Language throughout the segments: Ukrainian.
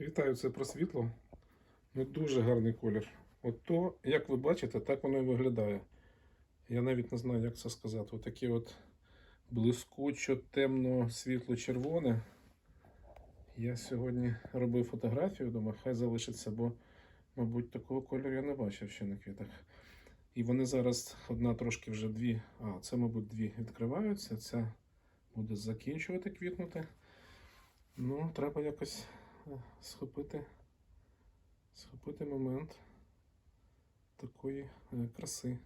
Вітаю, це про світло. Ну, дуже гарний колір. От то, як ви бачите, так воно і виглядає. Я навіть не знаю, як це сказати. Отаке от блискучо темно світло-червоне. Я сьогодні робив фотографію, думаю, хай залишиться, бо, мабуть, такого кольору я не бачив ще на квітах. І вони зараз одна трошки вже дві. А, це, мабуть, дві відкриваються. Ця буде закінчувати квітнути. Ну, треба якось схопити, схопити момент такої е, краси.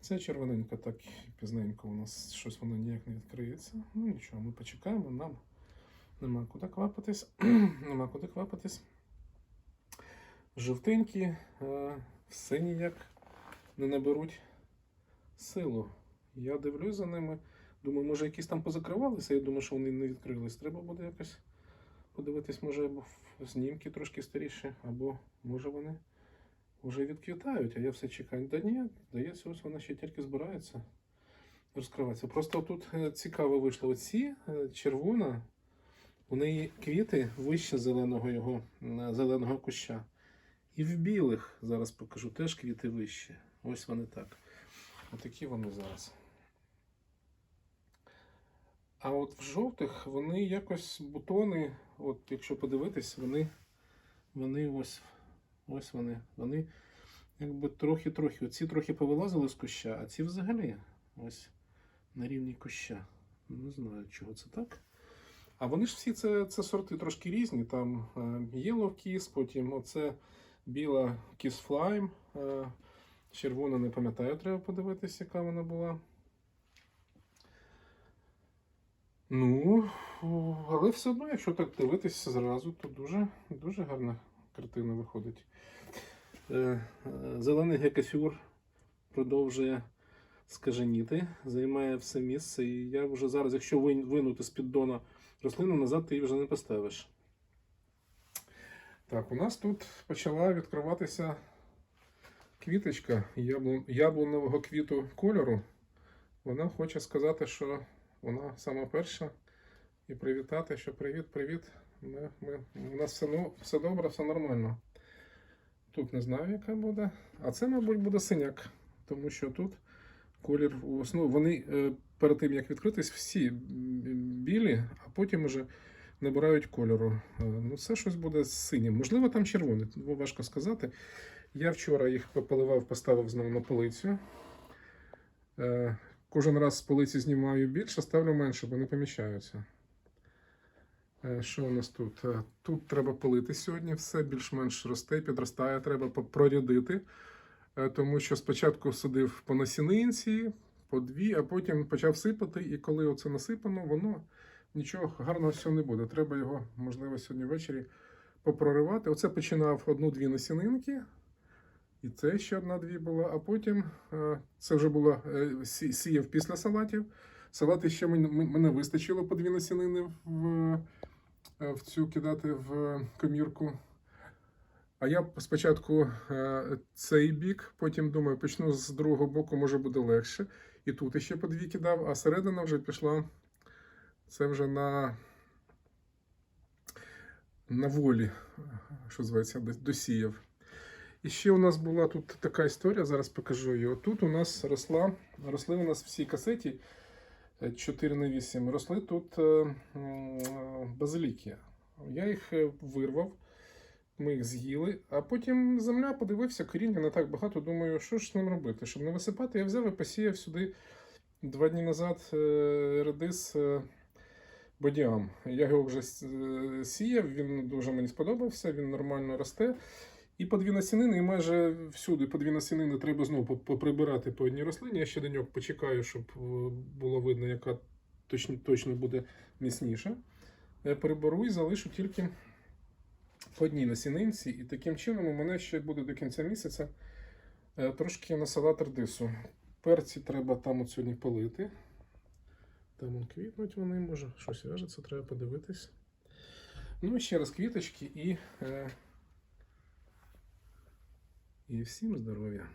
Це червоненька, так пізненько у нас щось воно ніяк не відкриється. Ну нічого, ми почекаємо, нам нема куди квапитись. нема куди квапитись. Жовтенькі, е, все ніяк не наберуть силу. Я дивлюсь за ними. Думаю, може якісь там позакривалися, я думаю, що вони не відкрились. Треба буде якось подивитись, може, або знімки трошки старіші, або може вони вже відквітають, а я все чекаю. Да ні, здається, ось вона ще тільки збирається розкриватися. Просто тут е, цікаво вийшло. Оці е, червона, у неї квіти вище зеленого його зеленого куща. І в білих, зараз покажу, теж квіти вищі. Ось вони так. Отакі вони зараз. А от в жовтих вони якось бутони, от якщо подивитись, вони, вони ось, ось вони, вони якби трохи-трохи. Оці трохи повилазили з куща, а ці взагалі ось на рівні куща. Не знаю, чого це так. А вони ж всі це, це сорти трошки різні. Там е, Yellow Kiss, потім оце біла Kiss Flame. Е, червона, не пам'ятаю, треба подивитися, яка вона була. Ну, але все одно, якщо так дивитися зразу, то дуже, дуже гарна картина виходить. Е, е, Зелений гекафюр продовжує скаженіти, займає все місце. І я вже зараз, якщо винути з піддона рослину, назад ти її вже не поставиш. Так, у нас тут почала відкриватися квіточка яблу... яблунового квіту кольору. Вона хоче сказати, що вона сама перша. І привітати, що привіт-привіт. Ми, ми, у нас все, ну, все добре, все нормально. Тут не знаю, яка буде. А це, мабуть, буде синяк, тому що тут колір у основу. Вони е, перед тим, як відкритись, всі білі, а потім вже набирають кольору. Е, Ну, це щось буде з синім. Можливо, там червоне, бо важко сказати. Я вчора їх поливав, поставив знову на полицю. Кожен раз з полиці знімаю більше, ставлю менше, бо не поміщаються. Е, Що у нас тут? Е, Тут треба полити сьогодні, все більш-менш росте, підростає, треба прорядити. Е, Тому що спочатку садив по насінинці, по дві, а потім почав сипати, і коли оце насипано, воно нічого гарного всього не буде. Треба його, можливо, сьогодні ввечері попроривати. Оце починав одну-дві насінинки. І це ще одна-дві була, а потім е, це вже було е, сіяв після салатів. Салати ще мен- мен- мене вистачило по дві насінини в, е, в цю кидати в комірку. А я спочатку цей бік, потім думаю, почну з другого боку, може буде легше. І тут ще по дві кидав, а середина вже пішла. Це вже на, на волі, що зветься, дос- досіяв. І ще у нас була тут така історія, зараз покажу її. Тут у нас росла, росли у нас в цій касеті е, 4 на 8, росли тут е, е, базиліки. Я їх е, вирвав, ми їх з'їли, а потім земля подивився, коріння не так багато. Думаю, що ж з ним робити? Щоб не висипати, я взяв і посіяв сюди два дні назад е, редис е, бодіам. Я його вже е, сіяв, він дуже мені сподобався, він нормально росте. І по дві насінини, і майже всюди по дві насінини треба знову поприбирати по одній рослині. Я ще деньок почекаю, щоб е, було видно, яка точно, точно буде міцніша. Переберу і залишу тільки по одній насінинці. І таким чином у мене ще буде до кінця місяця е, трошки на салат. Перці треба там от сьогодні полити. Там он квітнуть вони, може, щось вяжеться, треба подивитись. Ну і ще раз квіточки і. І всім здоров'я.